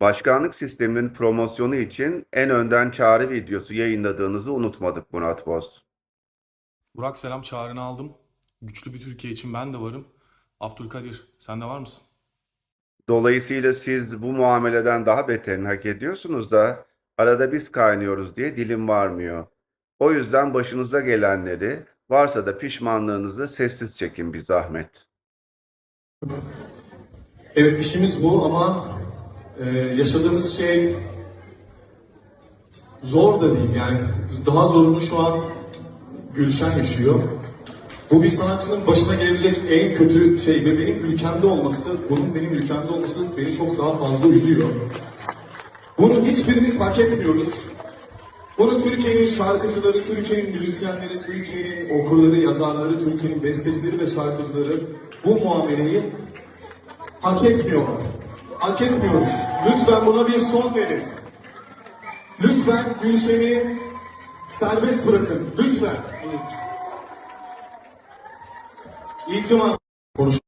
Başkanlık sisteminin promosyonu için en önden çağrı videosu yayınladığınızı unutmadık Murat Boz. Burak selam çağrını aldım. Güçlü bir Türkiye için ben de varım. Abdülkadir sen de var mısın? Dolayısıyla siz bu muameleden daha beterini hak ediyorsunuz da arada biz kaynıyoruz diye dilim varmıyor. O yüzden başınıza gelenleri varsa da pişmanlığınızı sessiz çekin bir zahmet. Evet işimiz bu ama e, yaşadığımız şey zor da değil yani daha zorunu şu an Gülşen yaşıyor. Bu bir sanatçının başına gelebilecek en kötü şey ve benim ülkemde olması, bunun benim ülkemde olması beni çok daha fazla üzüyor. Bunu hiçbirimiz hak etmiyoruz. Bunu Türkiye'nin şarkıcıları, Türkiye'nin müzisyenleri, Türkiye'nin okurları, yazarları, Türkiye'nin bestecileri ve şarkıcıları bu muameleyi hak etmiyorlar. Hak etmiyoruz. Lütfen buna bir son verin. Lütfen Gülşen'i serbest bırakın. Lütfen. İltimas konuş.